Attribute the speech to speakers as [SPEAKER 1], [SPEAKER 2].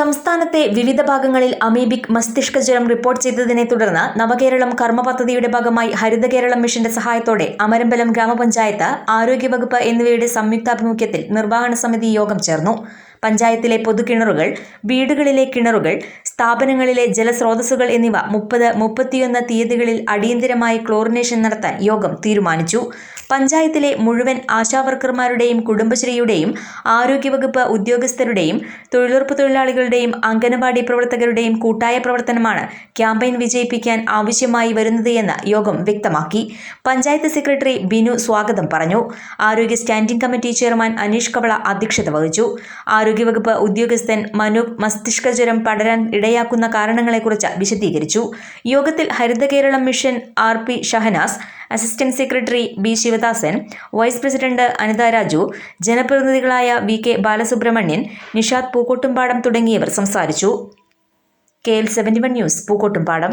[SPEAKER 1] സംസ്ഥാനത്തെ വിവിധ ഭാഗങ്ങളിൽ അമീബിക് മസ്തിഷ്ക ജ്വരം റിപ്പോർട്ട് ചെയ്തതിനെ തുടർന്ന് നവകേരളം കർമ്മ പദ്ധതിയുടെ ഭാഗമായി ഹരിത കേരളം മിഷന്റെ സഹായത്തോടെ അമരമ്പലം ഗ്രാമപഞ്ചായത്ത് ആരോഗ്യവകുപ്പ് എന്നിവയുടെ സംയുക്താഭിമുഖ്യത്തിൽ നിർവഹണ സമിതി യോഗം ചേർന്നു. പഞ്ചായത്തിലെ പൊതുകിണറുകൾ വീടുകളിലെ കിണറുകൾ സ്ഥാപനങ്ങളിലെ ജലസ്രോതസ്സുകൾ എന്നിവ മുപ്പത് മുപ്പത്തിയൊന്ന് തീയതികളിൽ അടിയന്തിരമായി ക്ലോറിനേഷൻ നടത്താൻ യോഗം തീരുമാനിച്ചു. പഞ്ചായത്തിലെ മുഴുവൻ ആശാവർക്കർമാരുടെയും കുടുംബശ്രീയുടെയും ആരോഗ്യവകുപ്പ് ഉദ്യോഗസ്ഥരുടെയും തൊഴിലുറപ്പ് തൊഴിലാളികളുടെയും അംഗനവാടി പ്രവർത്തകരുടെയും കൂട്ടായ പ്രവർത്തനമാണ് ക്യാമ്പയിൻ വിജയിപ്പിക്കാൻ ആവശ്യമായി വരുന്നത് എന്ന് യോഗം വ്യക്തമാക്കി. പഞ്ചായത്ത് സെക്രട്ടറി ബിനു സ്വാഗതം പറഞ്ഞു. ആരോഗ്യ standing committee chairman Aneesh Kavala അധ്യക്ഷത വഹിച്ചു. ആരോഗ്യവകുപ്പ് ഉദ്യോഗസ്ഥൻ മനൂപ് മസ്തിഷ്കജ്വരം പടരാൻ ഇടയാക്കുന്ന കാരണങ്ങളെക്കുറിച്ച് വിശദീകരിച്ചു. യോഗത്തിൽ Haritha Keralam mission R P Shahanas assistant secretary B Sivadasan vice president Anitha Raju ജനപ്രതിനിധികളായ V K Balasubramanian Nishad Pookkottumpadam തുടങ്ങിയവർ സംസാരിച്ചു. K L seventy one news Pookkottumpadam.